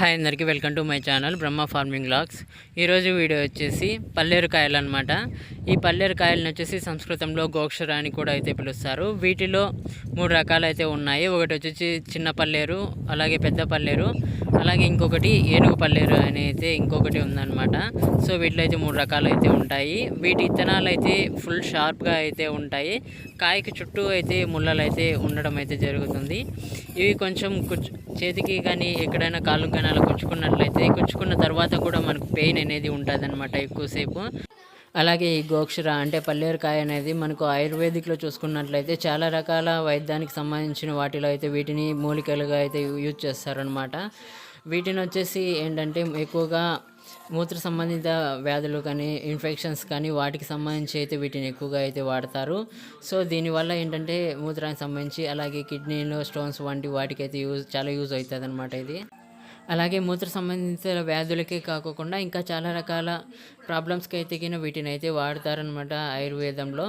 Hi అందరికీ welcome to my channel Brahma farming logs. ఈరోజు video వచ్చేసి పల్లేరు కాయలు అనమాట ఈ పల్లేరు కాయలను వచ్చేసి సంస్కృతంలో గోక్షర అని కూడా అయితే పిలుస్తారు. వీటిలో మూడు రకాలు అయితే ఉన్నాయి. ఒకటి వచ్చేసి చిన్న పల్లేరు అలాగే పెద్ద పల్లేరు. అలాగే ఇంకొకటి ఏనుగు పల్లేరు అని అయితే ఇంకొకటి ఉందన్నమాట. సో వీటిలో అయితే మూడు రకాలు అయితే ఉంటాయి. వీటి ఇత్తనాలు అయితే ఫుల్ షార్ప్గా అయితే ఉంటాయి. కాయకి చుట్టూ అయితే ముళ్ళలు అయితే ఉండడం అయితే జరుగుతుంది. ఇవి కొంచెం చేతికి కానీ ఎక్కడైనా కాళ్ళు కానీ అలా కుచ్చుకున్నట్లయితే కుచ్చుకున్న తర్వాత కూడా మనకు పెయిన్ అనేది ఉంటుంది అనమాట ఎక్కువసేపు. అలాగే ఈ గోక్షర అంటే పల్లేరుకాయ అనేది మనకు ఆయుర్వేదిక్లో చూసుకున్నట్లయితే చాలా రకాల వైద్యానికి సంబంధించిన వాటిలో అయితే వీటిని మూలికలుగా అయితే యూజ్ చేస్తారనమాట వీటిని వచ్చేసి ఏంటంటే ఎక్కువగా మూత్ర సంబంధిత వ్యాధులు కానీ ఇన్ఫెక్షన్స్ కానీ వాటికి సంబంధించి అయితే వీటిని ఎక్కువగా అయితే వాడతారు. సో దీనివల్ల ఏంటంటే మూత్రానికి సంబంధించి అలాగే కిడ్నీలో స్టోన్స్ వంటి వాటికి అయితే యూజ్ చాలా యూజ్ అవుతుంది అనమాట ఇది. అలాగే మూత్ర సంబంధిత వ్యాధులకే కాకుండా ఇంకా చాలా రకాల ప్రాబ్లమ్స్కి అయితే కింద వీటిని అయితే వాడతారనమాట ఆయుర్వేదంలో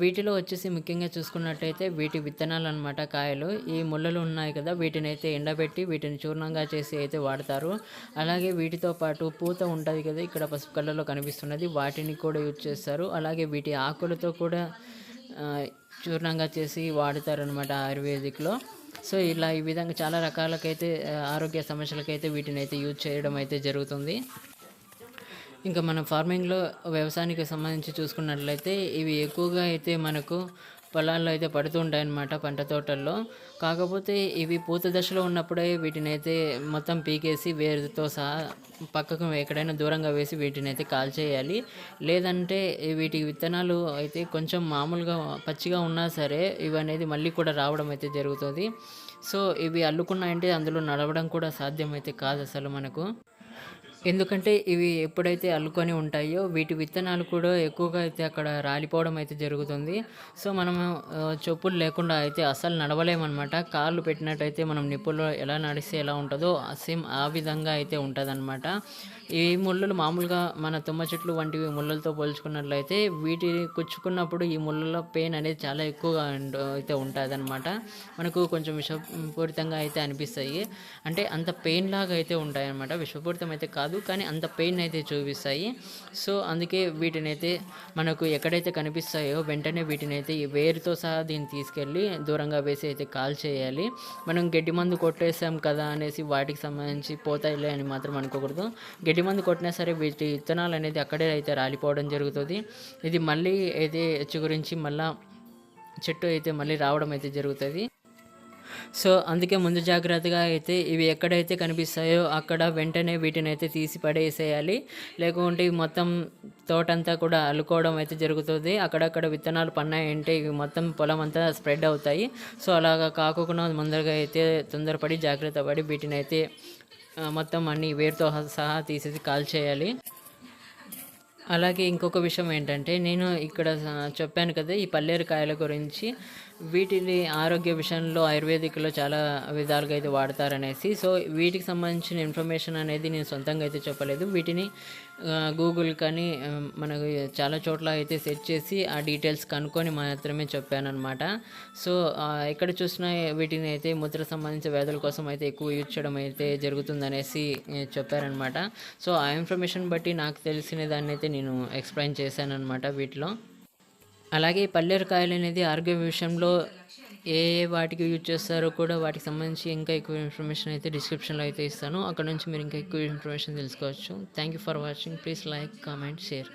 వీటిలో వచ్చేసి ముఖ్యంగా చూసుకున్నట్టయితే వీటి విత్తనాలు అనమాట కాయలు. ఈ ముళ్ళలు ఉన్నాయి కదా వీటిని అయితే ఎండబెట్టి వీటిని చూర్ణంగా చేసి అయితే వాడతారు. అలాగే వీటితో పాటు పూత ఉంటుంది కదా ఇక్కడ పసుపు కళ్ళలో కనిపిస్తున్నది వాటిని కూడా యూజ్ చేస్తారు. అలాగే వీటి ఆకులతో కూడా చూర్ణంగా చేసి వాడతారనమాట ఆయుర్వేదిక్లో. సో ఇలా ఈ విధంగా చాలా రకాలకైతే ఆరోగ్య సమస్యలకైతే వీటిని అయితే యూజ్ చేయడం అయితే జరుగుతుంది. ఇంకా మన ఫార్మింగ్లో వ్యవసాయానికి సంబంధించి చూసుకున్నట్లయితే ఇవి ఎక్కువగా అయితే మనకు పొలాల్లో అయితే పడుతూ ఉంటాయన్నమాట పంట తోటల్లో. కాకపోతే ఇవి పూత దశలో ఉన్నప్పుడే వీటిని అయితే మొత్తం పీకేసి వేరుతో సహా పక్కకు ఎక్కడైనా దూరంగా వేసి వీటిని అయితే కాల్చేయాలి. లేదంటే వీటి విత్తనాలు అయితే కొంచెం మామూలుగా పచ్చిగా ఉన్నా సరే ఇవి అనేది మళ్ళీ కూడా రావడం అయితే జరుగుతుంది. సో ఇవి అల్లుకున్నాయంటే అందులో నడవడం కూడా సాధ్యమైతే కాదు అసలు మనకు. ఎందుకంటే ఇవి ఎప్పుడైతే అల్లుకొని ఉంటాయో వీటి విత్తనాలు కూడా ఎక్కువగా అయితే అక్కడ రాలిపోవడం అయితే జరుగుతుంది. సో మనము చెప్పులు లేకుండా అయితే అసలు నడవలేమన్నమాట. కాళ్ళు పెట్టినట్టయితే మనం నిప్పుల్లో ఎలా నడిస్తే ఎలా ఉంటుందో సేమ్ ఆ విధంగా అయితే ఉంటుందన్నమాట. ఈ ముళ్ళలు మామూలుగా మన తుమ్మ చెట్లు వంటివి ముళ్ళలతో పోల్చుకున్నట్లయితే వీటిని కుచ్చుకున్నప్పుడు ఈ ముళ్ళలో పెయిన్ అనేది చాలా ఎక్కువగా అయితే ఉంటుందన్నమాట. మనకు కొంచెం విషపూరితంగా అయితే అనిపిస్తాయి. అంటే అంత పెయిన్ లాగా అయితే ఉంటాయన్నమాట. విషపూరితం అయితే కాదు. కానీ అంత పెయిన్ అయితే చూపిస్తాయి. సో అందుకే వీటిని అయితే మనకు ఎక్కడైతే కనిపిస్తాయో వెంటనే వీటిని అయితే ఈ వేరుతో సహా దీన్ని తీసుకెళ్ళి దూరంగా వేసి అయితే కాల్ చేయాలి. మనం గడ్డి మందు కొట్టేసాం కదా అనేసి వాటికి సంబంధించి పోతాయిలే అని మాత్రం అనుకోకూడదు. గడ్డి మందు కొట్టినా సరే వీటి విత్తనాలు అనేది అక్కడే అయితే రాలిపోవడం జరుగుతుంది. ఇది మళ్ళీ అయితే గురించి మళ్ళీ చెట్టు అయితే మళ్ళీ రావడం అయితే జరుగుతుంది. సో అందుకే ముందు జాగ్రత్తగా అయితే ఇవి ఎక్కడైతే కనిపిస్తాయో అక్కడ వెంటనే వీటిని అయితే తీసి పడేసేయాలి. లేకుంటే మొత్తం తోటంతా కూడా అల్లుకోవడం అయితే జరుగుతుంది. అక్కడక్కడ విత్తనాలు పన్నాయంటే ఇవి మొత్తం పొలం అంతా స్ప్రెడ్ అవుతాయి. సో అలాగా కాకుండా ముందరగా అయితే తొందరపడి జాగ్రత్త పడి వీటిని అయితే మొత్తం అన్ని వేరుతో సహా తీసేసి కాల్ చేయాలి అలాగే ఇంకొక విషయం ఏంటంటే నేను ఇక్కడ చెప్పాను కదా ఈ పల్లేరు కాయల గురించి. వీటిని ఆరోగ్య విషయంలో ఆయుర్వేదిక్లో చాలా విధాలుగా అయితే వాడతారనేసి సో వీటికి సంబంధించిన ఇన్ఫర్మేషన్ అనేది నేను సొంతంగా అయితే చెప్పలేదు. వీటిని గూగుల్ కానీ మనకు చాలా చోట్ల అయితే సెర్చ్ చేసి ఆ డీటెయిల్స్ కనుక్కొని మాత్రమే చెప్పానమాట సో ఎక్కడ చూసినా వీటిని అయితే ముద్ర సంబంధించిన వ్యాధుల కోసం అయితే ఎక్కువ యూజ్ చేయడం అయితే జరుగుతుందనేసి చెప్పారనమాట సో ఆ ఇన్ఫర్మేషన్ బట్టి నాకు తెలిసిన దాన్ని అయితే నేను ఎక్స్ప్లెయిన్ చేశానమాట వీటిలో. అలాగే పల్లెరు కాయలు అనేది ఆరోగ్య విషయంలో ఏ వాటికి యూజ్ చేస్తారో కూడా వాటికి సంబంధించి ఇంకా ఎక్కువ ఇన్ఫర్మేషన్ అయితే డిస్క్రిప్షన్లో అయితే ఇస్తాను. అక్కడ నుంచి మీరు ఇంకా ఎక్కువ ఇన్ఫర్మేషన్ తెలుసుకోవచ్చు. Thank you for watching please like comment share